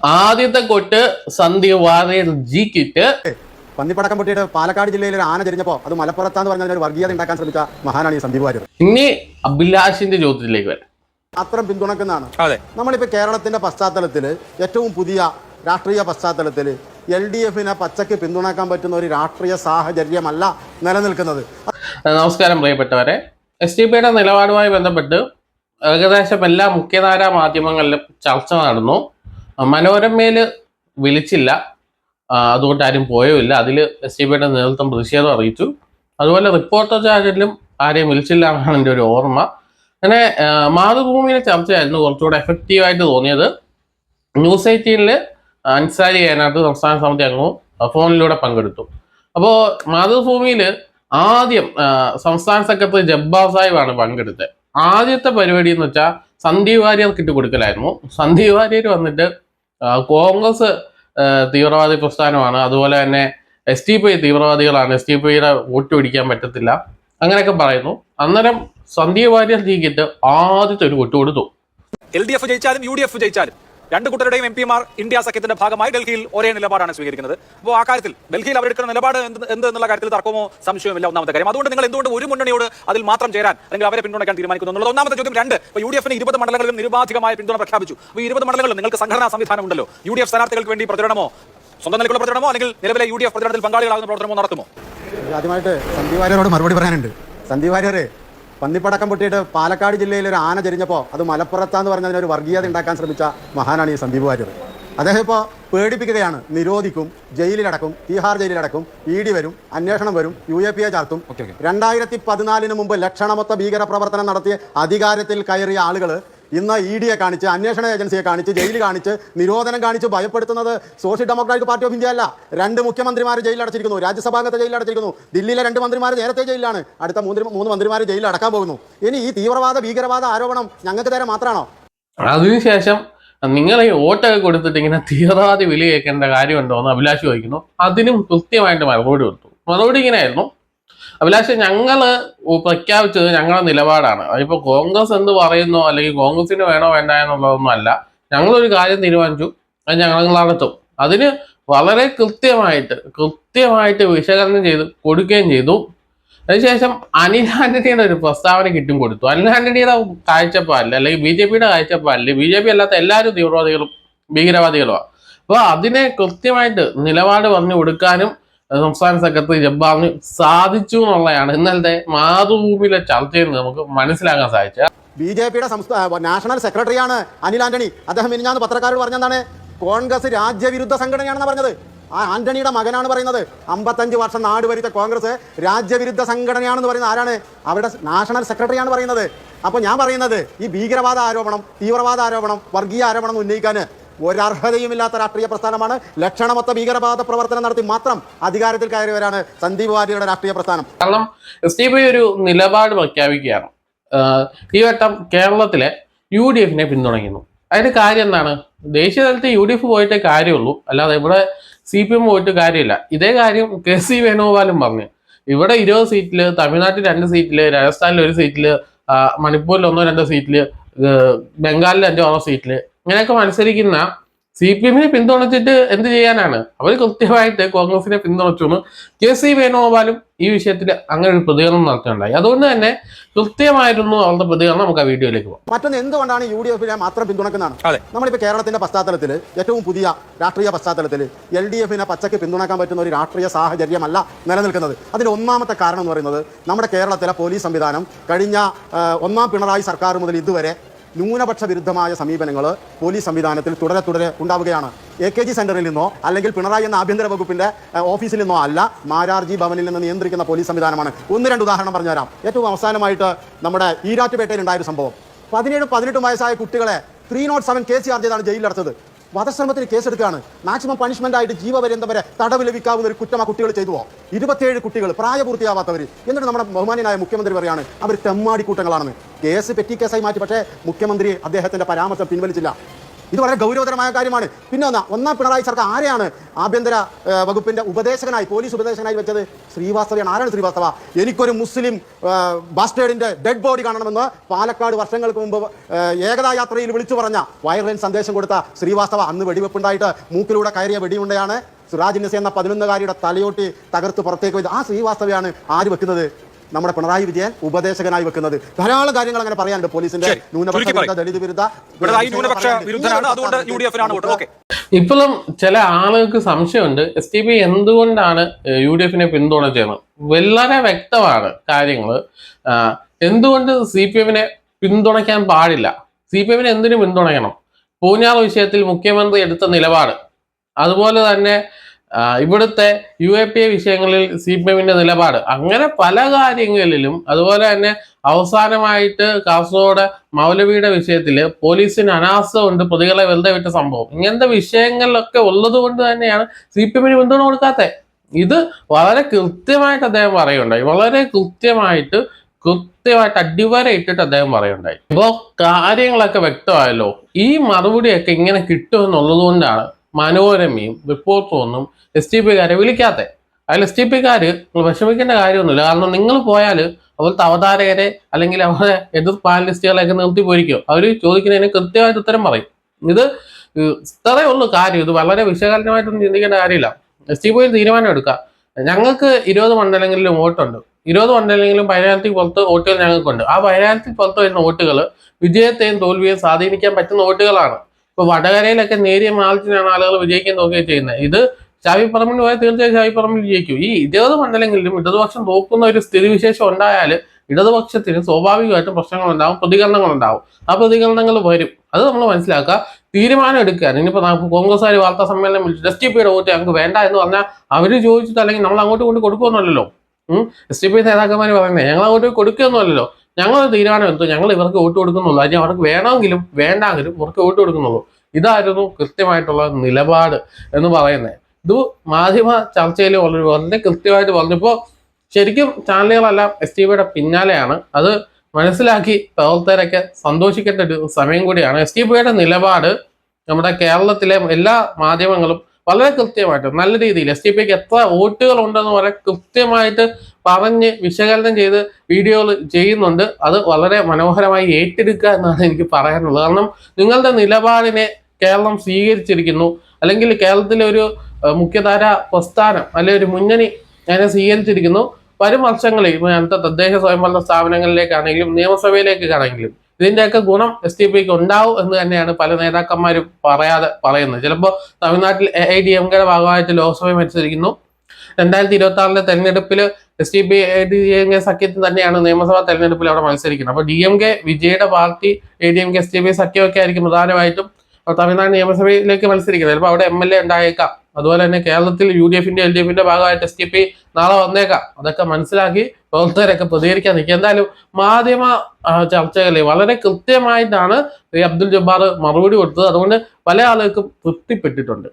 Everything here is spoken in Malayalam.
ആദ്യത്തെ കൊട്ട് സന്ദീപ് വാര്യർ ജി കിറ്റ് പന്നിപ്പടക്കം പൊട്ടിയിട്ട് പാലക്കാട് ജില്ലയിൽ ഒരു ആന തിരിഞ്ഞപ്പോ അത് മലപ്പുറത്താന്ന് പറഞ്ഞ ഒരു വർഗീയത ഉണ്ടാക്കാൻ ശ്രമിച്ച മഹാനാണ് ഈ സന്ദീപ് വാര്യർ. ഇനി അഭിലാഷിന്റെ ചോദ്യത്തിലേക്ക് വരാം. അത്ര പിന്തുണക്കുന്നതാണ്. നമ്മളിപ്പോ നമ്മളിപ്പോൾ കേരളത്തിന്റെ പശ്ചാത്തലത്തിൽ ഏറ്റവും പുതിയ രാഷ്ട്രീയ പശ്ചാത്തലത്തിൽ എൽ ഡി എഫിനെ പച്ചയ്ക്ക് പിന്തുണക്കാൻ പറ്റുന്ന ഒരു രാഷ്ട്രീയ സാഹചര്യമല്ല നിലനിൽക്കുന്നത്. നമസ്കാരം പ്രിയപ്പെട്ടവരെ. എസ് ഡി പിയുടെ നിലപാടുമായി ബന്ധപ്പെട്ട് ഏകദേശം എല്ലാ മുഖ്യധാരാ മാധ്യമങ്ങളിലും ചർച്ച നടന്നു. മനോരമയിൽ വിളിച്ചില്ല. അതുകൊണ്ട് ആരും പോയുമില്ല അതിൽ എസ് ടി പിയുടെ നേതൃത്വം പ്രതിഷേധം അറിയിച്ചു. അതുപോലെ റിപ്പോർട്ടർ ചാനലിലും ആരെയും വിളിച്ചില്ല എന്നാണ് എന്റെ ഒരു ഓർമ്മ. അങ്ങനെ മാതൃഭൂമിയിലെ ചർച്ചയായിരുന്നു കുറച്ചുകൂടെ എഫക്റ്റീവായിട്ട് തോന്നിയത്. ന്യൂസ് എയ്റ്റീനിൽ അൻസാരി അതിനകത്ത് സംസ്ഥാന സമിതി അംഗവും ഫോണിലൂടെ പങ്കെടുത്തു. അപ്പോൾ മാതൃഭൂമിയിൽ ആദ്യം സംസ്ഥാന സെക്രട്ടറി ജബ്ബാർ സാഹിബാണ് പങ്കെടുത്തത്. ആദ്യത്തെ പരിപാടി എന്ന് വെച്ചാൽ സന്ദീപ് വാര്യർക്ക് ഇട്ട് കൊടുക്കലായിരുന്നു. സന്ദീപ് വാര്യർ വന്നിട്ട് കോൺഗ്രസ് തീവ്രവാദി പ്രസ്ഥാനമാണ്. അതുപോലെ തന്നെ എസ് ടി പി തീവ്രവാദികളാണ്. എസ് ടി പിയുടെ വോട്ട് പിടിക്കാൻ പറ്റത്തില്ല. അങ്ങനെയൊക്കെ പറയുന്നു. അന്നേരം സന്ദീപ് വാര്യർ ലീഗിന്റെ ആദ്യത്തെ ഒരു വോട്ട് കൊടുത്തു. എൽ ഡി എഫ് ജയിച്ചാലും യു ഡി എഫ് ജയിച്ചാലും രണ്ട് കൂട്ടരുടെയും എം പിമാർ ഇന്ത്യ സഖ്യത്തിന്റെ ഭാഗമായി ഡൽഹിയിൽ ഒരേ നിലപാടാണ് സ്വീകരിക്കുന്നത്. അപ്പോൾ ആ കാര്യത്തിൽ ഡൽഹിയിൽ അവരെടുക്കുന്ന നിലപാട് എന്ത് എന്നുള്ള കാര്യത്തിൽ തർക്കമോ സംശയമില്ല ഒന്നാമത്തെ കാര്യം. അതുകൊണ്ട് നിങ്ങൾ എന്തുകൊണ്ട് ഒരു മുന്നണിയോട് അതിൽ മാത്രം ചേരാൻ അല്ലെങ്കിൽ അവരെ പിന്തുണയ്ക്കാൻ തീരുമാനിക്കുന്നു എന്നുള്ളത് ഒന്നാമത്തെ ചോദ്യം രണ്ട്. ഇപ്പോൾ യു ഡി എഫിന് ഇരുപത് മണ്ഡലങ്ങളിലും നിരുപാധികമായ പിന്തുണ പ്രഖ്യാപിച്ചു. അപ്പോൾ ഇരുപത് മണ്ഡലങ്ങളിൽ നിങ്ങൾക്ക് സംഘടനാ സംവിധാനം ഉണ്ടല്ലോ. യു ഡി എഫ് സ്ഥാനാർത്ഥികൾക്ക് വേണ്ടി പ്രചരണമോ സ്വന്തം നിലയ്ക്കുള്ള പ്രചരണമോ അല്ലെങ്കിൽ നിലവിലെ യു ഡി എഫ് പ്രചരണത്തിൽ പങ്കാളികളാകുന്ന പ്രവർത്തനമോ നടത്തുമോ? ആദ്യമായിട്ട് സന്ദീപ് വാര്യരോട് മറുപടി പറയാനുണ്ട്. സന്ദീപ് പന്നിപ്പടക്കം പൊട്ടിയിട്ട് പാലക്കാട് ജില്ലയിൽ ഒരു ആന ചരിഞ്ഞപ്പോൾ അത് മലപ്പുറത്താന്ന് പറഞ്ഞ ഒരു വർഗീയത ഉണ്ടാക്കാൻ ശ്രമിച്ച മഹാനാണ് ഈ സന്ദീപ് വാര്യർ. അദ്ദേഹം ഇപ്പോൾ പേടിപ്പിക്കുകയാണ്. നിരോധിക്കും ജയിലിലടക്കും തീഹാർ ജയിലിലടക്കും ഇ ഡി വരും അന്വേഷണം വരും യു എ പി എ ചാർത്തും. രണ്ടായിരത്തി പതിനാലിന് മുമ്പ് ലക്ഷണമൊത്ത ഭീകര പ്രവർത്തനം നടത്തിയ അധികാരത്തിൽ കയറിയ ആളുകൾ ഇന്ന് ഇ ഡിയെ കാണിച്ച് അന്വേഷണ ഏജൻസിയെ കാണിച്ച് ജയിൽ കാണിച്ച് നിരോധനം കാണിച്ച് ഭയപ്പെടുത്തുന്നത് social democratic party of India അല്ല രണ്ട് മുഖ്യമന്ത്രിമാർ ജയിലിൽ അടച്ചിരിക്കുന്നു രാജ്യസഭാംഗത്തെ ജയിലിൽ അടച്ചിരിക്കുന്നു ദില്ലിയിലെ രണ്ട് മന്ത്രിമാർ നേരത്തെ ജയിലിലാണ്. അടുത്ത മൂന്ന് മൂന്ന് മന്ത്രിമാർ ജയിലിൽ അടക്കാൻ പോകുന്നു. ഇനി ഈ തീവ്രവാദ ഭീകരവാദ ആരോപണം ഞങ്ങൾക്ക് നേരെ മാത്രമാണോ അതിനുശേഷം നിങ്ങൾ ഈ വോട്ടൊക്കെ കൊടുത്തിട്ട് ഇങ്ങനെ തീവ്രവാദി വിലയേക്കേണ്ട കാര്യമുണ്ടോ എന്ന് അഭിലാഷ് ചോദിക്കുന്നു. അതിനും കൃത്യമായിട്ട് മറുപടി കൊടുത്തു. മറുപടി ഇങ്ങനെയായിരുന്നു. അഭിലാഷ് ഞങ്ങൾ പ്രഖ്യാപിച്ചത് ഞങ്ങളുടെ നിലപാടാണ്. അതിപ്പോൾ കോൺഗ്രസ് എന്ത് പറയുന്നോ അല്ലെങ്കിൽ കോൺഗ്രസിന് വേണോ വേണ്ട എന്നുള്ളതൊന്നും അല്ല. ഞങ്ങളൊരു കാര്യം തീരുമാനിച്ചു അത് ഞങ്ങൾ നടത്തും. അതിന് വളരെ കൃത്യമായിട്ട് കൃത്യമായിട്ട് വിശകലനം ചെയ്ത് കൊടുക്കുകയും ചെയ്തു. അതിനുശേഷം അനിൽ ആന്റണിയുടെ ഒരു പ്രസ്താവന കിട്ടും കൊടുത്തു. അനിൽ ആന്റണിയുടെ കാഴ്ചപ്പാടില്ല അല്ലെങ്കിൽ ബി ജെ പിയുടെ കാഴ്ചപ്പാടില്ല ബി ജെ പി അല്ലാത്ത എല്ലാവരും തീവ്രവാദികളും ഭീകരവാദികളുമാണ്. അപ്പോൾ അതിനെ കൃത്യമായിട്ട് നിലപാട് പറഞ്ഞു കൊടുക്കാനും സംസ്ഥാന സെക്രട്ടറി ജബ്ബാറിന് സാധിച്ചു എന്നുള്ളതാണ് ഇന്നലത്തെ മാതൃഭൂമിയിലെ ചർച്ചയിൽ നമുക്ക് മനസ്സിലാക്കാൻ സാധിച്ചത്. ബി ജെ പിയുടെ സംസ്ഥാന നാഷണൽ സെക്രട്ടറിയാണ് അനിൽ ആന്റണി. അദ്ദേഹം മിനിഞ്ഞാന്ന് പത്രക്കാരോട് പറഞ്ഞെന്താണ്? കോൺഗ്രസ് രാജ്യവിരുദ്ധ സംഘടനയാണെന്ന് പറഞ്ഞത്. ആ ആന്റണിയുടെ മകനാണ് പറയുന്നത്. അമ്പത്തഞ്ച് വർഷം നാട് ഭരിച്ച കോൺഗ്രസ് രാജ്യവിരുദ്ധ സംഘടനയാണെന്ന് പറയുന്നത് ആരാണ്? അവരുടെ നാഷണൽ സെക്രട്ടറിയാണ് പറയുന്നത്. അപ്പോൾ ഞാൻ പറയുന്നത് ഈ ഭീകരവാദ ആരോപണം തീവ്രവാദ ആരോപണം വർഗീയ ആരോപണം ഉന്നയിക്കാൻ ഒരർഹതയുമില്ലാത്ത രാഷ്ട്രീയ പ്രസ്ഥാനമാണ്. ലക്ഷണമൊത്ത ഭീകരവാദ പ്രവർത്തനം നടത്തി മാത്രം അധികാരത്തിൽ കയറിയവരാണ് സന്ദീപ് വാര്യയുടെ രാഷ്ട്രീയ പ്രസ്ഥാനം. കാരണം എസ് ഡി പി ഒരു നിലപാട് പ്രഖ്യാപിക്കുകയാണ്. ഈ വട്ടം കേരളത്തിലെ യു ഡി എഫിനെ പിന്തുണയ്ക്കുന്നു. അതിന്റെ കാര്യം എന്താണ്? ദേശീയ തലത്തിൽ യു ഡി എഫ് പോയിട്ടേ കാര്യമുള്ളൂ. അല്ലാതെ ഇവിടെ സി പി എം പോയിട്ട് കാര്യമില്ല. ഇതേ കാര്യം കെ സി വേണുഗോപാലും പറഞ്ഞു. ഇവിടെ ഇരുപത് സീറ്റിൽ തമിഴ്നാട്ടിൽ രണ്ട് സീറ്റിൽ രാജസ്ഥാനിൽ ഒരു സീറ്റിൽ മണിപ്പൂരിൽ ഒന്നോ രണ്ടോ സീറ്റിൽ ബംഗാളിൽ അഞ്ചോ ആറോ സീറ്റിൽ ഇങ്ങനെയൊക്കെ മത്സരിക്കുന്ന സി പി എമ്മിനെ പിന്തുണച്ചിട്ട് എന്ത് ചെയ്യാനാണ്? അവർ കൃത്യമായിട്ട് കോൺഗ്രസിനെ പിന്തുണച്ചു എന്ന് കെ സി വേണുഗോപാലും ഈ വിഷയത്തിൽ അങ്ങനെ ഒരു പ്രതികരണം നടത്തുകയുണ്ടായി. അതുകൊണ്ട് തന്നെ കൃത്യമായിരുന്നു അവരുടെ പ്രതികരണം നമുക്ക് ആ വീഡിയോയിലേക്ക് പോകാം. മറ്റൊന്ന് എന്തുകൊണ്ടാണ് യു ഡി എഫിനെ മാത്രം പിന്തുണക്കുന്നതാണ്. നമ്മളിപ്പോൾ കേരളത്തിന്റെ പശ്ചാത്തലത്തിൽ ഏറ്റവും പുതിയ രാഷ്ട്രീയ പശ്ചാത്തലത്തിൽ എൽ ഡി എഫിനെ പച്ചയ്ക്ക് പിന്തുണക്കാൻ പറ്റുന്ന ഒരു രാഷ്ട്രീയ സാഹചര്യമല്ല നിലനിൽക്കുന്നത്. അതിന്റെ ഒന്നാമത്തെ കാരണം എന്ന് പറയുന്നത് നമ്മുടെ കേരളത്തിലെ പോലീസ് സംവിധാനം കഴിഞ്ഞ ഒന്നാം പിണറായി സർക്കാർ മുതൽ ഇതുവരെ ന്യൂനപക്ഷ വിരുദ്ധമായ സമീപനങ്ങൾ പോലീസ് സംവിധാനത്തിൽ തുടരെ തുടരെ ഉണ്ടാവുകയാണ്. എ കെ ജി സെന്ററിൽ നിന്നോ അല്ലെങ്കിൽ പിണറായി എന്ന ആഭ്യന്തര വകുപ്പിന്റെ ഓഫീസിൽ നിന്നോ അല്ല മാരാർജി ഭവനിൽ നിന്ന് നിയന്ത്രിക്കുന്ന പോലീസ് സംവിധാനമാണ്. ഒന്ന് രണ്ട് ഉദാഹരണം പറഞ്ഞുതരാം. ഏറ്റവും അവസാനമായിട്ട് നമ്മുടെ ഈരാറ്റുപേട്ടയിൽ ഉണ്ടായ ഒരു സംഭവം. പതിനേഴും പതിനെട്ടും വയസ്സായ കുട്ടികളെ three nought seven case charge ചെയ്താണ് ജയിലിലടച്ചത്. വധശ്രമത്തിന് കേസെടുക്കുകയാണ്. മാക്സിമം പണിഷ്മെന്റ് ആയിട്ട് ജീവപര്യന്തം വരെ തടവ് ലഭിക്കാവുന്ന ഒരു കുറ്റം ആ കുട്ടികൾ ചെയ്തുവോ? ഇരുപത്തിയേഴ് കുട്ടികൾ പ്രായപൂർത്തിയാവാത്തവർ എന്നിട്ട് നമ്മുടെ ബഹുമാനായ മുഖ്യമന്ത്രി പറയാണ് അവർ തെമ്മാടി കൂട്ടങ്ങളാണെന്ന് കേസ് പെറ്റി കേസായി മാറ്റി. പക്ഷേ മുഖ്യമന്ത്രി അദ്ദേഹത്തിന്റെ പരാമർശം പിൻവലിച്ചില്ല. ഇത് വളരെ ഗൗരവതരമായ കാര്യമാണ്. പിന്നെ ഒന്നാ ഒന്നാം പിണറായി സർക്കാർ ആരെയാണ് ആഭ്യന്തര വകുപ്പിന്റെ ഉപദേശകനായി പോലീസ് ഉപദേശകനായി വെച്ചത്? ശ്രീവാസ്തവയാണ്. ആരാണ് ശ്രീവാസ്തവ? എനിക്കൊരു മുസ്ലിം ബാസ്റ്റേഡിന്റെ ഡെഡ് ബോഡി കാണണമെന്ന് പാലക്കാട് വർഷങ്ങൾക്ക് മുമ്പ് ഏകതാ യാത്രയിൽ വിളിച്ചു പറഞ്ഞ വയർലൈൻ സന്ദേശം കൊടുത്ത ശ്രീവാസ്തവ അന്ന് വെടിവെപ്പുണ്ടായിട്ട് മൂക്കിലൂടെ കയറിയ വെടിയുണ്ടയാണ്. സിറാജ് സേന എന്ന പതിനൊന്നുകാരിയുടെ തലയോട്ടി തകർത്ത് പുറത്തേക്ക് വെച്ച് ആ ശ്രീവാസ്തവയാണ് ആര് വെക്കുന്നത്? നമ്മുടെ പിണറായി വിജയൻ ഉപദേശകനായി വെക്കുന്നത്. ധാരാളം കാര്യങ്ങൾ അങ്ങനെ പറയാനുണ്ട് പോലീസിന്റെ ന്യൂനപക്ഷ വിരുദ്ധ. ദളിത് വിരുദ്ധ ഇവിടെ ന്യൂനപക്ഷ വിരുദ്ധനാണ് അതുകൊണ്ട് യു വോട്ട്. ഓക്കെ. ഇപ്പോഴും ചില ആളുകൾക്ക് സംശയമുണ്ട്. എസ് ടി പി എന്തുകൊണ്ടാണ് യു ഡി എഫിനെ പിന്തുണച്ചത് വളരെ വ്യക്തമാണ് കാര്യങ്ങൾ എന്തുകൊണ്ട് സി പി എമ്മിനെ പിന്തുണയ്ക്കാൻ പാടില്ല? സി പി എമ്മിനെ എന്തിനു പിന്തുണയ്ക്കണം? പൂഞ്ഞാർ വിഷയത്തിൽ മുഖ്യമന്ത്രി എടുത്ത നിലപാട്. അതുപോലെ തന്നെ ഇവിടുത്തെ യു എ പി എ വിഷയങ്ങളിൽ സി പി എമ്മിന്റെ നിലപാട്. അങ്ങനെ പല കാര്യങ്ങളിലും അതുപോലെ തന്നെ അവസാനമായിട്ട് കാസർഗോഡ് മൗലവിയുടെ വിഷയത്തിൽ പോലീസിന് അനാസ്ഥ ഉണ്ട് പ്രതികളെ വെറുതെ വിട്ട സംഭവം. ഇങ്ങനത്തെ വിഷയങ്ങളിലൊക്കെ ഉള്ളത് കൊണ്ട് തന്നെയാണ് സി പി എമ്മിന് പിന്തുണ കൊടുക്കാത്തത് ഇത് വളരെ കൃത്യമായിട്ട് അദ്ദേഹം പറയുണ്ടായി വളരെ കൃത്യമായിട്ട് കൃത്യമായിട്ട് അടിവരയിട്ടിട്ട് അദ്ദേഹം പറയുണ്ടായി ഇപ്പോൾ കാര്യങ്ങളൊക്കെ വ്യക്തമായല്ലോ. ഈ മറുപടിയൊക്കെ ഇങ്ങനെ കിട്ടുമെന്നുള്ളത് കൊണ്ടാണ് മനോരമയും റിപ്പോർട്ടും ഒന്നും എസ് ടി പിക്കാരെ വിളിക്കാത്ത. അതിൽ എസ് ടി പിക്കാര് വിഷമിക്കേണ്ട കാര്യമൊന്നുമില്ല. കാരണം നിങ്ങൾ പോയാൽ അവിടുത്തെ അവതാരകരെ അല്ലെങ്കിൽ അവരുടെ എതിർ പാനലിസ്റ്റുകളെയൊക്കെ നിർത്തി പോയിരിക്കും. അവർ ചോദിക്കുന്നതിന് കൃത്യമായിട്ട് ഉത്തരം പറയും. ഇത് ഇത്രയേ ഉള്ളൂ കാര്യം. ഇത് വളരെ വിശകലനമായിട്ടൊന്നും ചിന്തിക്കേണ്ട കാര്യമില്ല. എസ് ടി പിയിൽ തീരുമാനം എടുക്കുക ഞങ്ങൾക്ക് ഇരുപത് മണ്ഡലങ്ങളിലും വോട്ടുണ്ട്. ഇരുപത് മണ്ഡലങ്ങളിലും പതിനായിരത്തി പുറത്ത് വോട്ടുകൾ ഞങ്ങൾക്കുണ്ട്. ആ പതിനായിരത്തി പുറത്ത് വരുന്ന വോട്ടുകൾ വിജയത്തെയും തോൽവിയെയും സ്വാധീനിക്കാൻ പറ്റുന്ന വോട്ടുകളാണ്. ഇപ്പൊ വടകരയിലൊക്കെ നേരിയ മാർജിനാണ് ആളുകൾ വിജയിക്കാൻ നോക്കുകയും ചെയ്യുന്നത്. ഇത് ഷാഫി പറമ്പിൽ പോയാൽ തീർച്ചയായും ഷാഫി പറമ്പിൽ വിജയിക്കും. ഈ ഇരുപത് മണ്ഡലങ്ങളിലും ഇടതുപക്ഷം തോക്കുന്ന ഒരു സ്ഥിതിവിശേഷം ഉണ്ടായാൽ ഇടതുപക്ഷത്തിന് സ്വാഭാവികമായിട്ടും പ്രതികരണങ്ങൾ ഉണ്ടാവും ആ പ്രതികരണങ്ങൾ വരും. അത് നമ്മൾ മനസ്സിലാക്കുക. തീരുമാനം എടുക്കുക. ഇനിയിപ്പോൾ നമുക്ക് കോൺഗ്രസ്സുകാർ വാർത്താ സമ്മേളനം വിളിച്ചു എസ് ടി പിയുടെ വോട്ട് ഞങ്ങൾക്ക് വേണ്ട എന്ന് പറഞ്ഞാൽ അവർ ചോദിച്ചിട്ട് അല്ലെങ്കിൽ നമ്മൾ അങ്ങോട്ട് കൊണ്ട് കൊടുക്കുമെന്നല്ലോ എസ് ടി പി നേതാക്കന്മാർ പറയുന്നത് ഞങ്ങൾ അങ്ങോട്ട് കൊടുക്കുകയൊന്നുമല്ലല്ലോ. ഞങ്ങൾ തീരുമാനം എടുത്തു. ഞങ്ങൾ ഇവർക്ക് വോട്ട് കൊടുക്കുന്നുള്ളൂ. അതിന് അവർക്ക് വേണമെങ്കിലും വേണ്ടെങ്കിലും ഇവർക്ക് വോട്ട് കൊടുക്കുന്നുള്ളൂ. ഇതായിരുന്നു കൃത്യമായിട്ടുള്ള നിലപാട് എന്ന് പറയുന്നത്. ഇത് മാധ്യമ ചർച്ചയിൽ വളരെ വളരെ കൃത്യമായിട്ട് പറഞ്ഞപ്പോൾ ശരിക്കും ചാനലുകളെല്ലാം എസ് ടി ബിയുടെ പിന്നാലെയാണ്. അത് മനസ്സിലാക്കി പ്രവർത്തകരൊക്കെ സന്തോഷിക്കേണ്ട ഒരു സമയം കൂടിയാണ്. എസ് ടി ബിയുടെ നിലപാട് നമ്മുടെ കേരളത്തിലെ എല്ലാ മാധ്യമങ്ങളും വളരെ കൃത്യമായിട്ട് നല്ല രീതിയിൽ എസ് ടി പിക്ക് എത്ര വോട്ടുകൾ ഉണ്ടെന്ന് വളരെ കൃത്യമായിട്ട് പറഞ്ഞ് വിശകലനം ചെയ്ത് വീഡിയോകൾ ചെയ്യുന്നുണ്ട്. അത് വളരെ മനോഹരമായി ഏറ്റെടുക്കുക എന്നാണ് എനിക്ക് പറയാനുള്ളത്. കാരണം നിങ്ങളുടെ നിലപാടിനെ കേരളം സ്വീകരിച്ചിരിക്കുന്നു. അല്ലെങ്കിൽ കേരളത്തിലെ ഒരു മുഖ്യധാര പ്രസ്ഥാനം അല്ലെങ്കിൽ ഒരു മുന്നണി അതിനെ സ്വീകരിച്ചിരിക്കുന്നു. വരും വർഷങ്ങളിൽ അടുത്ത തദ്ദേശ സ്വയംഭരണ സ്ഥാപനങ്ങളിലേക്കാണെങ്കിലും നിയമസഭയിലേക്കാണെങ്കിലും ഇതിന്റെയൊക്കെ ഗുണം എസ് ടി പിക്ക് ഉണ്ടാവും എന്ന് തന്നെയാണ് പല നേതാക്കന്മാരും പറയാതെ പറയുന്നത്. ചിലപ്പോൾ തമിഴ്നാട്ടിൽ എ ഐ ഡി എം കെയുടെ ഭാഗമായിട്ട് ലോക്സഭ മത്സരിക്കുന്നു. രണ്ടായിരത്തി ഇരുപത്തി ആറിലെ തെരഞ്ഞെടുപ്പിൽ S T P A D M K സഖ്യത്തിൽ തന്നെയാണ് നിയമസഭാ തെരഞ്ഞെടുപ്പിൽ അവിടെ മത്സരിക്കുന്നത്. അപ്പോൾ ഡി എം കെ വിജയുടെ party A D M K S T P സഖ്യമൊക്കെ ആയിരിക്കും പ്രധാനമായിട്ടും തമിഴ്നാട് നിയമസഭയിലേക്ക് മത്സരിക്കുന്നത്. ചിലപ്പോൾ അവിടെ എം എൽ എ ഉണ്ടായേക്കാം. അതുപോലെ തന്നെ കേരളത്തിൽ യു ഡി എഫിന്റെ എൽ ഡി എഫിന്റെ ഭാഗമായിട്ട് എസ് ടി പി നാളെ വന്നേക്കാം. അതൊക്കെ മനസ്സിലാക്കി പ്രവർത്തകരൊക്കെ പ്രതികരിക്കാൻ നിൽക്കുക. എന്തായാലും മാധ്യമ ചർച്ചകളിൽ വളരെ കൃത്യമായിട്ടാണ് അബ്ദുൽ ജബ്ബാർ മറുപടി കൊടുത്തത്. അതുകൊണ്ട് പല ആളുകൾക്കും തൃപ്തിപ്പെട്ടിട്ടുണ്ട്.